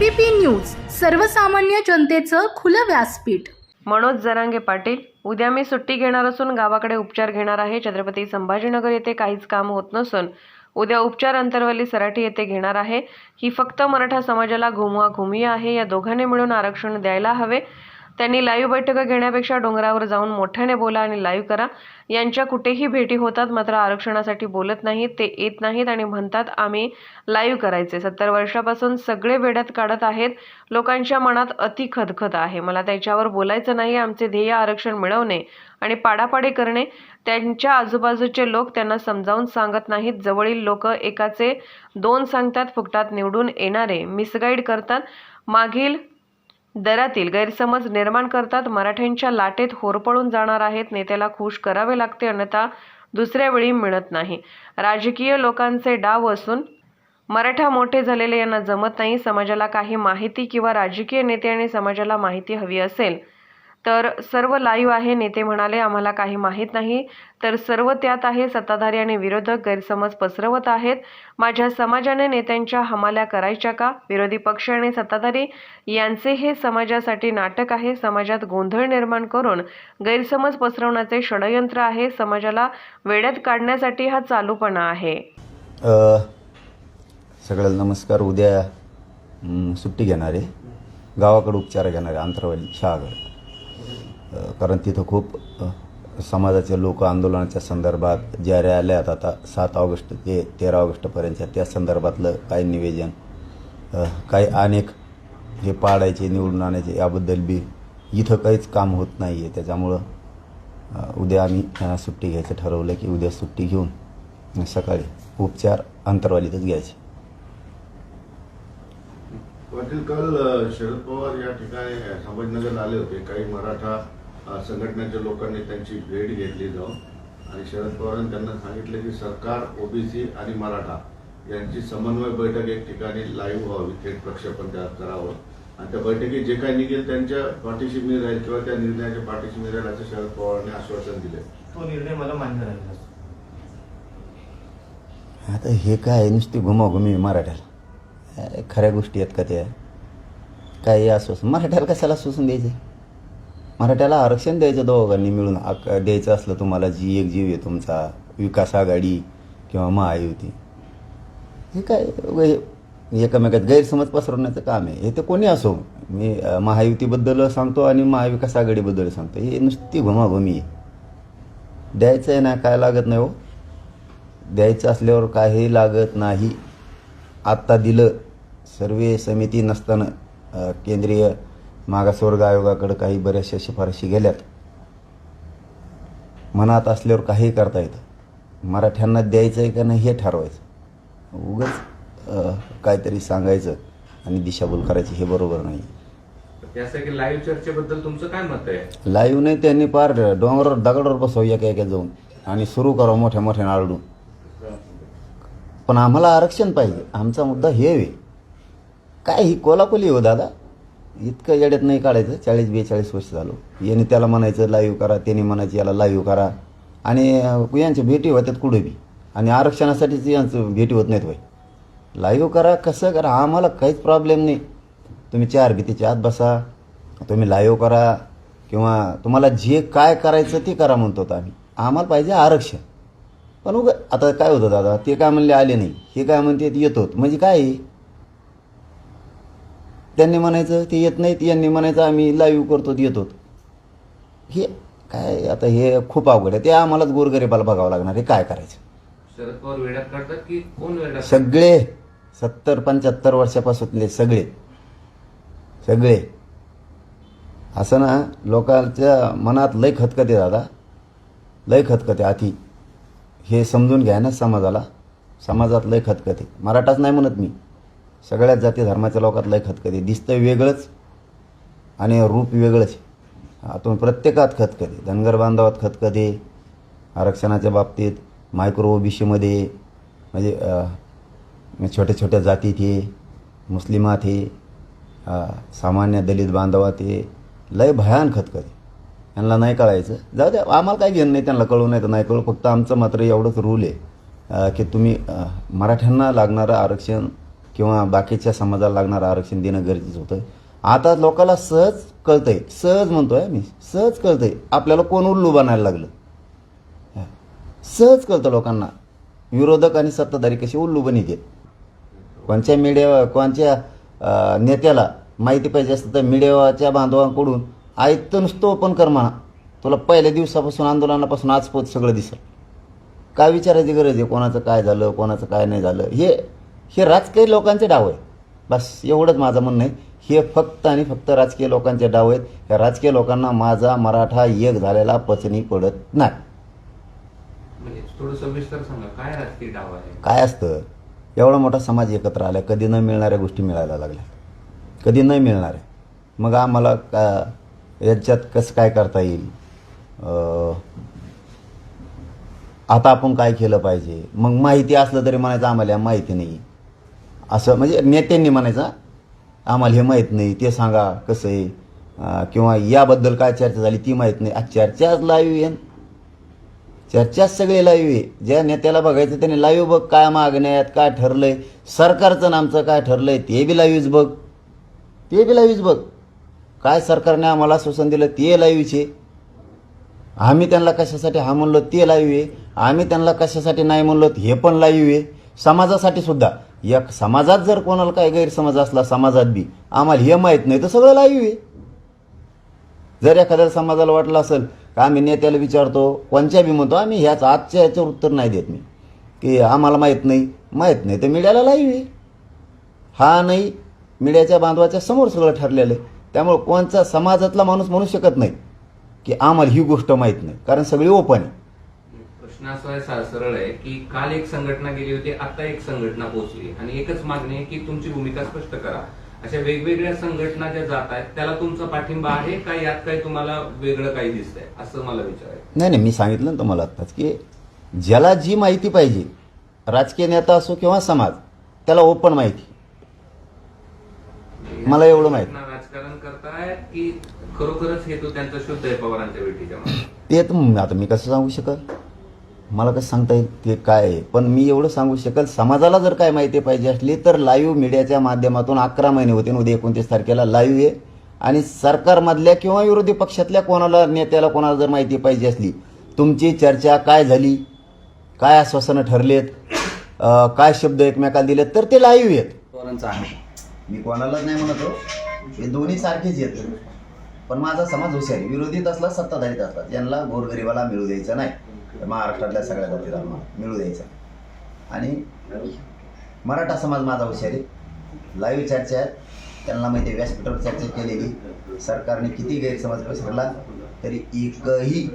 ABP news सर्वसामान्य जनतेचं खुलं व्यासपीठ. मनोज जरांगे पाटील उद्या मी सुट्टी घेणार असून गावाकडे उपचार घेणार आहे. छत्रपती संभाजीनगर येथे काहीच काम होत नसून उद्या उपचार अंतरवली सराठी येथे घेणार आहे. ही फक्त मराठा समाजाला घुमवा घुमी आहे. या दोघांनी मिळून आरक्षण द्यायला हवे. त्यांनी लाईव्ह बैठका घेण्यापेक्षा डोंगरावर जाऊन मोठ्याने बोला आणि लाईव्ह करा. यांच्या कुठेही भेटी होतात मात्र आरक्षणासाठी बोलत नाहीत ते येत नाहीत आणि म्हणतात आम्ही लाईव्ह करायचे. सत्तर वर्षापासून सगळे वेड्यात काढत आहेत. लोकांच्या मनात अति खदखद आहे. मला त्याच्यावर बोलायचं नाही. आमचे ध्येय आरक्षण मिळवणे आणि पाडापाडी करणे. त्यांच्या आजूबाजूचे लोक त्यांना समजावून सांगत नाहीत. जवळील लोक एकाचे दोन सांगतात फुकटात निवडून येणारे. मिसगाईड करतात. मागील दरातील गैरसमज निर्माण करतात. मराठ्यांच्या लाटेत होरपळून जाणार आहेत. नेत्याला खुश करावे लागते अन्यथा दुसऱ्या वेळी मिळत नाही. राजकीय लोकांचे डाव असून मराठा मोठे झालेले यांना जमत नाही. समाजाला काही माहिती किंवा राजकीय नेते आणि समाजाला माहिती हवी असेल. तर सर्व लाईव्ह आहे नेते म्हणाले आम्हाला काही माहीत नाही. तर सर्व त्यात आहे सत्ताधारी आणि विरोधक गैरसमज पसरवत आहेत. माझ्या समाजाने नेत्यांच्या हमाल्या करायच्या का? विरोधी पक्ष आणि सत्ताधारी यांचे हे समाजासाठी नाटक आहे. समाजात गोंधळ निर्माण करून गैरसमज पसरवण्याचे षडयंत्र आहे. समाजाला वेड्यात काढण्यासाठी हा चालूपणा आहे. अ, सगळ्याला नमस्कार. उद्या सुट्टी घेणारे. गावाकडे उपचार घेणारे आंतरवाली शहागड. कारण तिथं खूप समाजाचे लोक आंदोलनाच्या संदर्भात ज्या रॅल्यात आता सात ऑगस्ट ते तेरा ऑगस्टपर्यंतच्या त्या संदर्भातलं काही निवेदन काही अनेक हे पाडायचे निवडून आणायचे याबद्दल बी इथं काहीच काम होत नाही आहे त्याच्यामुळं उद्या आम्ही सुट्टी घ्यायचं ठरवलं की उद्या सुट्टी घेऊन सकाळी उपचार अंतरवालीतच घ्यायचे. पाटील काल शरद पवार या ठिकाणी संभाजीनगरला आले होते. काही मराठा संघटनेच्या लोकांनी त्यांची भेट घेतली जाऊन. आणि शरद पवारांनी त्यांना सांगितलं की सरकार ओबीसी आणि मराठा यांची समन्वय बैठक एक ठिकाणी लाईव्ह व्हावी थेट प्रक्षेपण करावं आणि त्या बैठकीत जे काही निघेल त्यांच्या पाठीशी मी राहील किंवा त्या निर्णयाच्या पाठीशी मी राहील असं शरद पवारांनी आश्वासन दिले. तो निर्णय मला मान्य राहिला आता हे काय नुसती घुमाघुमी मराठ्याला. अरे खऱ्या गोष्टी आहेत का त्या? काही असं मराठ्याला कशाला सोसून द्यायचं? मराठ्याला आरक्षण द्यायचं दोघांनी मिळून. आक- द्यायचं असलं तुम्हाला जी एक जीव आहे तुमचा विकास आघाडी किंवा महायुती. हे काय हे एकमेकात गैरसमज पसरवण्याचं काम आहे. हे तर कोणी असो मी महायुतीबद्दल सांगतो आणि महाविकास आघाडीबद्दल सांगतो. हे नुसती घुमाघुमी आहे. द्यायचं आहे ना काय लागत नाही हो. द्यायचं असल्यावर काही लागत नाही. आत्ता दिलं सर्वे समिती नसताना केंद्रीय मागासवर्ग आयोगाकडे काही बऱ्याचशा शिफारशी गेल्यात. मनात असल्यावर काही करता येतं. मराठ्यांना द्यायचं आहे का नाही हे ठरवायचं. उगाच काहीतरी सांगायचं आणि दिशाभूल करायची हे बरोबर नाही. त्यासाठी लाईव्ह चर्चेबद्दल तुमचं काय मत आहे? लाईव्ह नाही त्यांनी पार डोंगरावर दगडावर बसव एका एका जाऊन आणि सुरू करावं मोठ्या मोठ्या नारडून पण आम्हाला आरक्षण पाहिजे. आमचा मुद्दा हे काय ही कोलाकोली हो दादा? इतकं येड्यात नाही काढायचं. चाळीस बेचाळीस वर्ष झालो. याने त्याला म्हणायचं लाईव्ह करा. त्याने म्हणायचं याला लाईव्ह करा. आणि यांच्या भेटी होत्यात कुठे बी. आणि आरक्षणासाठीच यांचं भेटी होत नाहीत भाई लाईव्ह करा कसं करा? आम्हाला काहीच प्रॉब्लेम नाही. तुम्ही चार भीतीच्या आत बसा. तुम्ही लाईव्ह करा. किंवा तुम्हाला जे काय करायचं ते करा म्हणतो आम्ही. आम्हाला पाहिजे आरक्षण. पण उग आता काय होतं दादा? ते काय म्हणले आले नाही. हे काय म्हणते येतो म्हणजे काय? आहे? त्यांनी म्हणायचं ते येत नाहीत यांनी म्हणायचं आम्ही लाईव्ह करतो येतो हे काय आता हे खूप अवघड आहे. ते आम्हालाच गोरगरीबाला बघावं लागणार हे काय करायचं? शरद पवार वेड्यात काढतात की कोण वेड्यात? सगळे सत्तर पंच्याहत्तर वर्षापासूनले सगळे. सगळे. असं ना लोकांच्या मनात लय खतखते दादा. लय खतखते अति. हे समजून घ्या ना समाजाला. समाजात लय खतखते. मराठाच नाही म्हणत मी. सगळ्याच जाती धर्माच्या लोकातलं एक खतखते. दिसतं वेगळंच आणि रूप वेगळंच. आतून प्रत्येकात खतखते. धनगर बांधवात खतखते. आरक्षणाच्या बाबतीत मायक्रो ओबीसीमध्ये म्हणजे छोट्या छोट्या जातीत हे मुस्लिमात हे सामान्य दलित बांधवात हे लय भयान खतखते. यांना नाही कळायचं. जाऊ द्या आम्हाला काही घेणं नाही त्यांना कळू नाही तर नाही कळू. फक्त आमचं मात्र एवढंच रूल आहे की तुम्ही मराठ्यांना लागणारं आरक्षण किंवा बाकीच्या समाजाला लागणारं आरक्षण देणं गरजेचं होतं आता लोकांना सहज कळतंय सहज म्हणतोय मी सहज कळतंय. आपल्याला कोण उल्लू बनायला लागलं? सहज कळतं लोकांना. विरोधक आणि सत्ताधारी कसे उल्लू बनित कोणच्या मीडिया कोणच्या नेत्याला माहिती पाहिजे असतं तर मीडियाच्या बांधवांकडून ऐकतं नुसतं ओपन कर म्हणा. तुला पहिल्या दिवसापासून आंदोलनापासून आजपोत सगळं दिसेल. काय विचारायची गरज आहे? कोणाचं काय झालं कोणाचं काय नाही झालं? हे हे राजकीय लोकांचे डाव आहे बस एवढंच माझं म्हणणं आहे. हे फक्त आणि फक्त राजकीय लोकांचे डाव आहेत. ह्या राजकीय लोकांना माझा मराठा एक झालेला पचनी पडत नाही. म्हणजे थोडं सविस्तर सांगा काय राजकीय डाव आहे? काय असतं? एवढा मोठा समाज एकत्र आला कधी न मिळणाऱ्या गोष्टी मिळायला लागल्या. कधी न मिळणाऱ्या. मग आम्हाला का याच्यात कसं काय करता येईल? आता आपण काय केलं पाहिजे? मग माहिती असलं तरी म्हणायचं आम्हाला माहिती नाही. असं म्हणजे नेत्यांनी म्हणायचा आम्हाला हे माहीत नाही ते सांगा कसं आहे. किंवा याबद्दल काय चर्चा झाली ती माहीत नाही. आज चर्चाच लाईव्ह येन चर्चाच सगळे लाईव्ह आहे. ज्या नेत्याला बघायचं त्याने लाईव्ह बघ काय मागण्या आहेत काय ठरलंय. सरकारचं आणि आमचं काय ठरलंय ते बी लाईव्हच बघ. ते बी लाईव्हच बघ. काय सरकारने आम्हाला आश्वासन दिलं ते लाईव्हच आहे आम्ही त्यांना कशासाठी हा म्हणलो ते लाईव्ह आहे. आम्ही त्यांना कशासाठी नाही म्हणलो हे पण लाईव्ह आहे. समाजासाठी सुद्धा. या समाजात जर कोणाला काय गैरसमज असला समाजात बी आम्हाला हे माहीत नाही तर सगळं लाईव्ह आहे. जर एखाद्या समाजाला वाटलं असेल का आम्ही नेत्याला विचारतो कोणत्या बी म्हणतो आम्ही ह्याच आजच्या याच्यावर उत्तर नाही देत मी. की आम्हाला माहीत नाही माहीत नाही तर मीडियाला लाईव्ह आहे. हा नाही मीडियाच्या बांधवाच्या समोर सगळं ठरलेलं आहे. त्यामुळे कोणचा समाजातला माणूस म्हणू शकत नाही की आम्हाला ही गोष्ट माहीत नाही कारण सगळी ओपन आहे. प्रश्न असा सरळ आहे की काल एक संघटना गेली होती आता एक संघटना पोहोचली आणि एकच मागणी आहे की तुमची भूमिका स्पष्ट करा. अशा वेगवेगळ्या संघटना ज्या जात आहेत त्याला तुमचा पाठिंबा आहे का यात काही तुम्हाला वेगळं काही दिसतंय? असं मला विचारायचं नाही नाही मी सांगितलं ना तुम्हाला आत्ताच की ज्याला जी माहिती पाहिजे राजकीय नेता असो किंवा समाज त्याला ओपन माहिती. मला एवढं माहीत. राजकारण करतायत की खरोखरच हेतू त्यांचा शुद्ध आहे पवारांच्या भेटीच्या? ते तर आता मी कसं सांगू शकल? मला कसं सांगता येईल ते काय आहे? पण मी एवढं सांगू शकेल समाजाला जर काय माहिती पाहिजे असली तर लाईव्ह मीडियाच्या माध्यमातून अकरा महिने होते उद्या एकोणतीस तारखेला लाईव्ह आहे. आणि सरकारमधल्या किंवा विरोधी पक्षातल्या कोणाला नेत्याला कोणाला जर माहिती पाहिजे असली तुमची चर्चा काय झाली? काय आश्वासनं ठरलेत? काय शब्द एकमेकाला दिलेत? तर ते लाईव्ह आहेत. आहे. मी कोणालाच नाही म्हणतो. हे दोन्ही सारखेच येत पण माझा समाज हुशार विरोधीत असला सत्ताधारीत असला यांना गोरगरिबाला मिळू द्यायचं नाही. महाराष्ट्रातल्या सगळ्या जातीला मिळू द्यायचा. आणि मराठा समाज माझा हुशार आहे. लाईव्ह चर्चा आहेत. त्यांना माहिती आहे, व्यासपीठावर चर्चा केलेली. सरकारने किती गैरसमज पसरला तरी एकही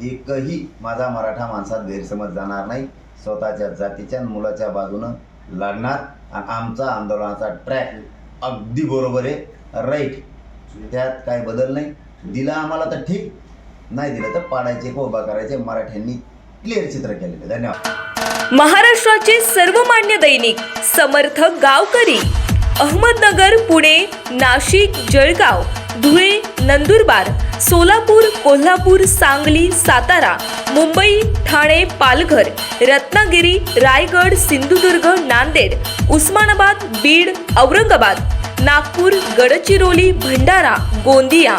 एकही माझा मराठा माणसात गैरसमज जाणार नाही. स्वतःच्या जातीच्या मुलाच्या बाजूनं लढणार. आणि आमचा आंदोलनाचा ट्रॅक अगदी बरोबर आहे. राईट त्यात काय बदल नाही. दिला आम्हाला तर ठीक. नाही दिलं तर पाडायचे उभा करायचे मराठ्यांनी क्लिअर चित्र केलेले धन्यवाद. महाराष्ट्राचे सर्वमान्य दैनिक समर्थ गावकरी अहमदनगर पुणे नाशिक जळगाव धुळे नंदुरबार सोलापूर कोल्हापूर सांगली सातारा मुंबई ठाणे पालघर रत्नागिरी रायगड सिंधुदुर्ग नांदेड उस्मानाबाद बीड औरंगाबाद नागपूर गडचिरोली भंडारा गोंदिया